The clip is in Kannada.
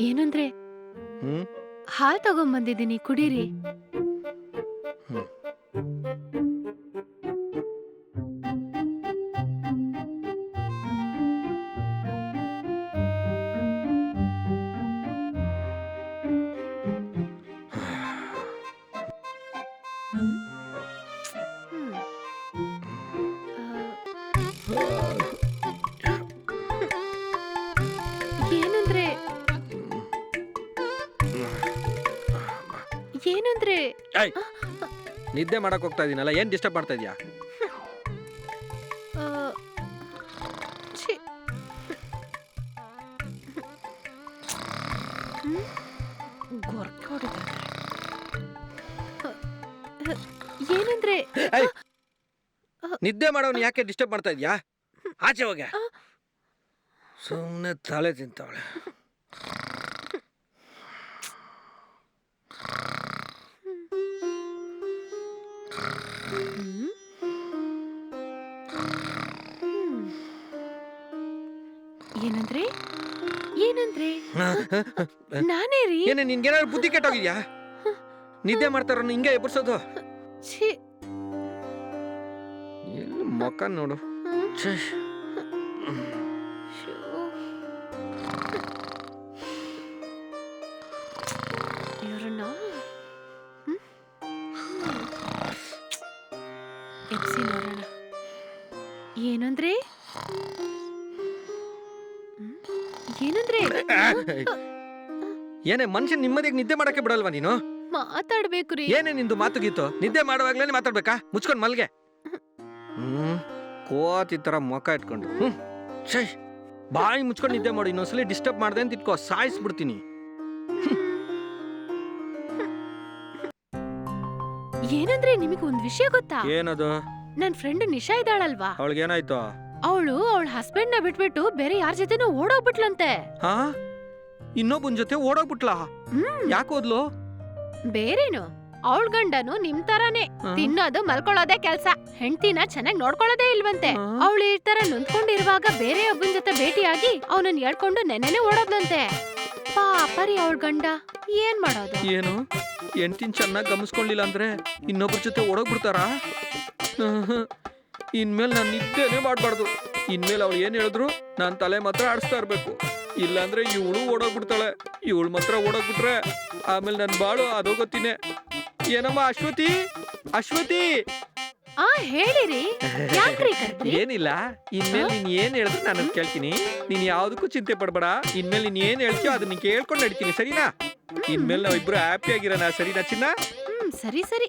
ಏನಂದ್ರೆ ಹ್ಮ್ ಹಾಲ್ ತಗೊಂಬಂದಿದ್ದೀನಿ ಕುಡೀರಿ ಹ್ಮ್. ಹ್ಮ್. ಆ, ಏನಂದ್ರೆ ಏಯ್! ನಿದ್ದೆ ಮಾಡಕ್ ಹೋಗ್ತಾ ಇದೀನಲ್ಲ ಏನ್ ಡಿಸ್ಟರ್ಬ್ ಮಾಡ್ತಾ ಇದೀಯಾ ಆ, ಛೀ. ಹ್ಮ್? ಗೊರ್ಕೆ ಹೊಡಿತಾರೆ. ಏನಂದ್ರೆ ಏಯ್! ನಿದ್ದೆ ಮಾಡೋನ್ ಯಾಕೆ ಡಿಸ್ಟರ್ಬ್ ಮಾಡ್ತಾ ಇದೀಯಾ ಆಚೆ ಹೋಗ್ಯಾ. ಸುಮ್ಮನೆ ತಲೆ ತಿಂತಾವಳೆ ಏನಂದ್ರೆ? ಏನಂದ್ರೆ? ನಾನೇ ರೀ. ಏನೇ ನಿನ್ಗೇನಾದ್ರು ಬುದ್ಧಿ ಕೆಟ್ಟೋಗಿದ್ಯಾ? ನಿದ್ದೆ ಮಾಡ್ತಾರ ಹಿಂಗೆ ಎಬ್ಬರ್ಸೋದು ಛೀ. ಎಲ್ಲಿ ಮೊಕ್ಕ ನೋಡು. ಛೇ. ಇವ್ರನ್ನ ಎಬ್ಸಿ ನೋಡೋಣ. ಏನಂದ್ರೆ? ಹ್ಮ್? ಏನಂದ್ರೆ? ಏನೇ ಮನುಷ್ಯ ನಿಮ್ಮದಿಗೆ ನಿದ್ದೆ ಮಾಡಕ್ಕೆ ಬಿಡಲ್ವಾ ನೀನು? ಮಾತಾಡ್ಬೇಕು ರೀ. ಏನೇ ನಿಂದು ಮಾತು ಗೀತು? ನಿದ್ದೆ ಮಾಡುವಾಗ್ಲೇ ಮಾತಾಡ್ಬೇಕಾ? ಮುಚ್ಕೊಂಡ್ ಮಲ್ಗೆ. ಹ್ಮ್ ಕೋತಿ ತರ ಮೊಕ ಇಟ್ಕೊಂಡು. ಹ್ಮ್ ಛೇ ಬಾಯಿ ಮುಚ್ಕೊಂಡು ನಿದ್ದೆ ಮಾಡು ಇನ್ನೊಂದ್ಸಲಿ ಡಿಸ್ಟರ್ಬ್ ಮಾಡ್ದೆ ಅಂತ ಇಟ್ಕೋ ಸಾಯಿಸ್ಬಿಡ್ತೀನಿ. ಏನಂದ್ರೆ ನಿಮಗೆ ಒಂದ್ ವಿಷಯ ಗೊತ್ತಾ? ಏನದು? ನನ್ ಫ್ರೆಂಡ್ ನಿಶಾ ಇದ್ದಾಳಲ್ವಾ? ಅವಳಿಗೇನಾಯ್ತು? ಅವಳು ಅವಳ ಹಸ್ಬೆಂಡ್ನ ಬಿಟ್ಬಿಟ್ಟು ಬೇರೆ ಯಾರ ಜೊತೆನೂ ಓಡೋಗ್ಬಿಟ್ಲಂತೆ. ಹಾ? ಇನ್ನೊಬ್ಬನ್ ಜೊತೆ ಓಡೋಗ್ಬಿಟ್ಲಾ? ಹ್ಮ್. ಯಾಕೆ ಹೋದ್ಲು? ಬೇರೇನು? ಅವಳ ಗಂಡನು ನಿಮ್ ತರಾನೇ. ತಿನ್ನೋದು ಮಲ್ಕೊಳ್ಳೋದೇ ಕೆಲ್ಸ. ಹೆಂಡತಿನ ಚೆನ್ನಾಗಿ ನೋಡ್ಕೊಳ್ಳೋದೇ ಇಲ್ವಂತೆ? ಅವಳು ಈ ತರ ನೊಂದ್ಕೊಂಡಿರುವಾಗ ಬೇರೆ ಒಬ್ಬನ ಜೊತೆ ಭೇಟಿಯಾಗಿ ಅವನನ್ನ ಹೇಳ್ಕೊಂಡು ನೆನೆನೆ ಓಡೋದ್ಲಂತೆ. ಪಾಪರಿ ಅವಳ ಗಂಡ. ಏನ್ ಮಾಡೋದು? ಏನು? ಎಂಟಿನ್ ಚೆನ್ನಾಗಿ ಗಮನಿಸ್ಕೊಳ್ಳಿಲ್ಲ ಅಂದ್ರೆ ಇನ್ನೊಬ್ರ ಜೊತೆ ಓಡೋಗ್ಬಿಡ್ತಾರಾ ಇನ್ಮೇಲೆ ನಾನು ನಿದ್ದೆನೇ ಮಾಡಬಾರ್ದು. ಇನ್ಮೇಲೆ ಅವಳು ಏನು ಹೇಳಿದ್ರು ನಾನು ತಲೆ ಮಾತ್ರ ಆಡಿಸ್ತಾ ಇರಬೇಕು. ಇಲ್ಲಾಂದ್ರೆ ಇವಳು ಓಡೋಗ್ಬಿಡ್ತಾಳೆ ಇವಳು ಮಾತ್ರ ಓಡೋಗ್ಬಿಟ್ರೆ ಆಮೇಲೆ ನನ್ನ ಬಾಳು ಅದೋಗತ್ತೀನಿ ಏನಮ್ಮ ಅಶ್ವತಿ? ಅಶ್ವತಿ? ಆ ಹೇಳಿರಿ. ಯಾಕ್ರಿ ಕರ್ದ್ರಿ? ಏನಿಲ್ಲ. ಇನ್ಮೇಲೆ ನೀನ್ ಏನ್ ಹೇಳಿದ್ರು ನಾನು ಕೇಳ್ತೀನಿ. ನೀನ್ ಯಾವ್ದಕ್ಕೂ ಚಿಂತೆ ಪಡ್ಬೇಡ. ಇನ್ಮೇಲೆ ನೀನ್ ಏನ್ ಹೇಳ್ತೀಯೋ ಅದನ್ನ ಕೇಳ್ಕೊಂಡು ನಡಿತೀನಿ. ಸರಿನಾ? ಇನ್ಮೇಲೆ ನಾವಿಬ್ರು ಹ್ಯಾಪಿ ಆಗಿರೋಣ. ಸರಿನಾ ಚಿನ್ನ? ಹ್ಮ್ ಸರಿ ಸರಿ.